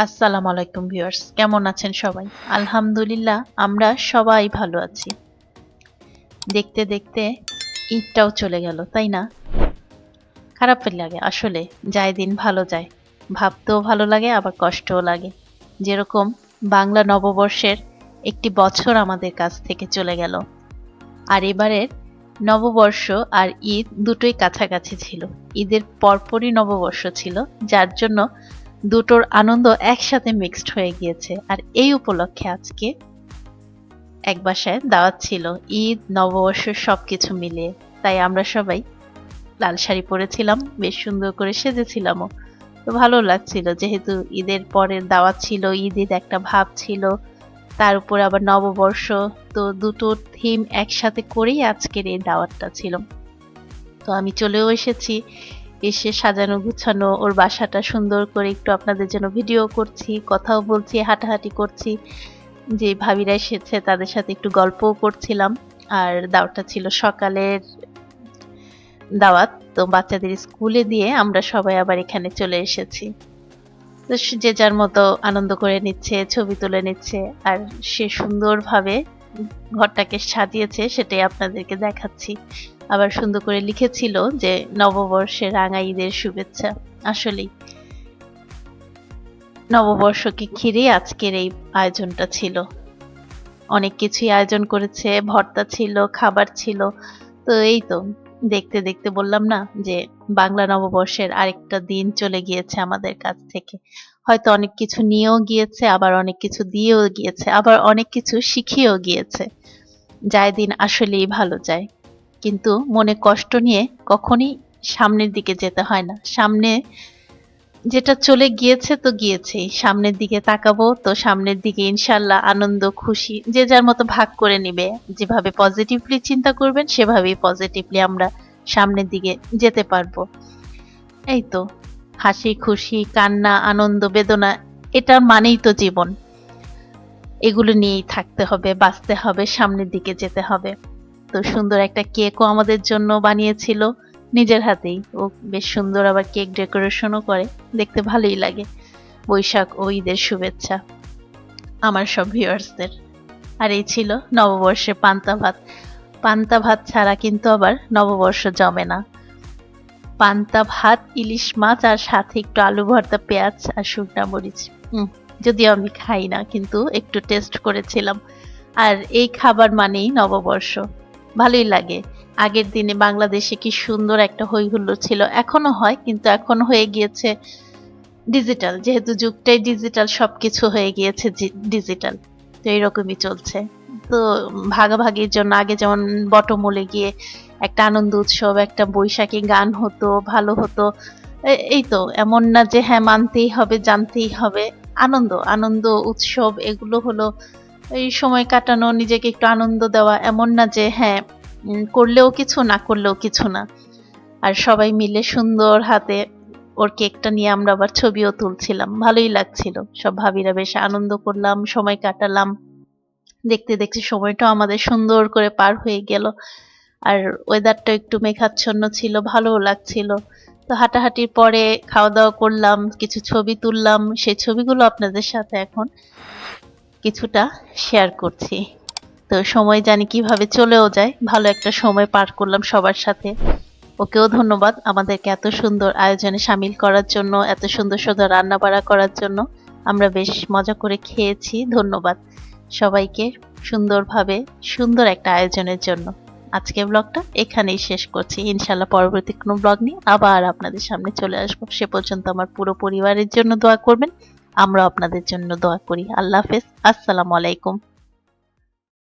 আসসালামু আলাইকুম ভিউয়ার্স, কেমন আছেন সবাই? আলহামদুলিল্লাহ, আমরা সবাই ভালো আছি। দেখতে দেখতে ঈদটাও চলে গেল, তাই না? খারাপ লাগে, আসলে যায় দিন ভালো যায়। ভাবতেও ভালো লাগে, আবার কষ্টও লাগে। যেরকম বাংলা নববর্ষের একটি বছর আমাদের কাছ থেকে চলে গেল। আর এবারের নববর্ষ আর ঈদ দুটোই কাছাকাছি ছিল। ঈদের পরপরই নববর্ষ ছিল, যার জন্য দুটোর আনন্দ একসাথে মিক্সড হয়ে গিয়েছে। আর এই উপলক্ষে আজকে এক বাসায় দাওয়াত ছিল ঈদ, নববর্ষ সব কিছু মিলিয়ে। তাই আমরা সবাই লাল শাড়ি পরেছিলাম, বেশ সুন্দর করে সেজেছিলামও। তো ভালো লাগছিল, যেহেতু ঈদের পরের দাওয়াত ছিল, ঈদের একটা ভাব ছিল, তার উপর আবার নববর্ষ, তো দুটো থিম একসাথে করেই আজকের এই দাওয়াতটা ছিল। তো আমি চলেও এসেছি। এসে সাজানো, গুছানো, ওর বাসাটা সুন্দর করে একটু আপনাদের জন্য ভিডিও করছি, কথাও বলছি, হাঁটাহাঁটি করছি। যে ভাবিরা এসেছে, তাদের সাথে একটু গল্পও করছিলাম। আর দাওয়াতটা ছিল সকালের দাওয়াত, তো বাচ্চাদের স্কুলে দিয়ে আমরা সবাই আবার এখানে চলে এসেছি। তো যে যার মতো আনন্দ করে নিচ্ছে, ছবি তুলে নিচ্ছে, আর সে সুন্দরভাবে ঘরটাকে সাজিয়েছে, সেটাই আপনাদেরকে দেখাচ্ছি। আবার সুন্দর করে লিখেছিল যে নববর্ষে রাঙা ঈদের শুভেচ্ছা, আসলেই। নববর্ষকে ঘিরে আজকের এই আয়োজনটা ছিল। অনেক কিছুই আয়োজন করেছে, ভর্তা ছিল, খাবার ছিল। তো এই তো, দেখতে দেখতে বললাম না যে বাংলা নববর্ষের আরেকটা দিন চলে গিয়েছে আমাদের কাছ থেকে। হয়তো অনেক কিছু নিয়েও গিয়েছে, আবার অনেক কিছু দিয়েও গিয়েছে, আবার অনেক কিছু শিখিয়েও গিয়েছে। যায় দিন আসলেই ভালো যায়। কিন্তু মনে কষ্ট নিয়ে কখনই সামনের দিকে যেতে হয় না। সামনে যেটা চলে গিয়েছে তো গিয়েছেই। সামনের দিকে তাকাবো তো সামনের দিকে ইনশাল্লাহ আনন্দ, খুশি, যে যার মতো ভাগ করে নিবে। যেভাবে পজিটিভলি চিন্তা করবেন, সেভাবেই পজিটিভলি আমরা সামনের দিকে যেতে পারব। এই তো, হাসি, খুশি, কান্না, আনন্দ, বেদনা এটার মানেই তো জীবন। এগুলো নিয়েই থাকতে হবে, বাঁচতে হবে, সামনের দিকে যেতে হবে। তো সুন্দর একটা কেকও আমাদের জন্য বানিয়েছিল নিজের হাতেই। ও বেশ সুন্দর আবার কেক ডেকোরেশনও করে, দেখতে ভালোই লাগে। বৈশাখ ও ঈদের শুভেচ্ছা আমার সব ভিউয়ার্সদের। আর এই ছিল নববর্ষে পান্তা ভাত। পান্তা ভাত ছাড়া কিন্তু আবার নববর্ষ জমে না। পান্তা ভাত, ইলিশ মাছ আর সাথে একটু আলু ভর্তা, পেঁয়াজ আর শুকনা মরিচ। যদিও আমি খাই না, কিন্তু একটু টেস্ট করেছিলাম। আর এই খাবার মানেই নববর্ষ। ভালোই লাগে। আগের দিনে বাংলাদেশে কি সুন্দর একটা হই হুল্লোড় ছিল এখনও হয়, কিন্তু এখন হয়ে গিয়েছে ডিজিটাল যেহেতু যুগটাই ডিজিটাল সবকিছু হয়ে গিয়েছে ডিজিটাল তো এইরকমই চলছে। তো ভাগাভাগির জন্য আগে যেমন বটমূলে গিয়ে একটা আনন্দ উৎসব, একটা বৈশাখী গান হতো, ভালো হতো। এই তো, এমন না যে হ্যাঁ মানতেই হবে, জানতেই হবে। আনন্দ আনন্দ উৎসব, এগুলো হলো এই সময় কাটানো, নিজেকে একটু আনন্দ দেওয়া এমন না যে হ্যাঁ করলেও কিছু, না করলেও কিছু না। আর সবাই মিলে সুন্দর হাতে ওর কেকটা নিয়ে আমরা আবার ছবিও তুলছিলাম। ভালোই লাগছিল। সব ভাবিরা বেশ আনন্দ করলাম, সময় কাটালাম। দেখতে দেখতে সময়টাও আমাদের সুন্দর করে পার হয়ে গেল। আর ওয়েদারটা একটু মেঘাচ্ছন্ন ছিল, ভালোও লাগছিল। তো হাঁটাহাঁটির পরে খাওয়া দাওয়া করলাম, কিছু ছবি তুললাম। সেই ছবিগুলো আপনাদের সাথে এখন কিছুটা শেয়ার করছি। তো সময় জানি কীভাবে চলেও যায়। ভালো একটা সময় পার করলাম সবার সাথে। ওকেও ধন্যবাদ আমাদেরকে এত সুন্দর আয়োজনে সামিল করার জন্য, এত সুন্দর সুন্দর রান্না বাড়া করার জন্য। আমরা বেশ মজা করে খেয়েছি। ধন্যবাদ সবাইকে সুন্দরভাবে, সুন্দর একটা আয়োজনের জন্য। আজকে ব্লগটা এখানেই শেষ করছি। ইনশাল্লাহ পরবর্তী কোনো ব্লগ নিয়ে আবার আপনাদের সামনে চলে আসব। সে পর্যন্ত আমার পুরো পরিবারের জন্য দোয়া করবেন। আমরা আপনাদের জন্য দোয়া করি। আল্লাহ হাফেজ। আসসালামু আলাইকুম।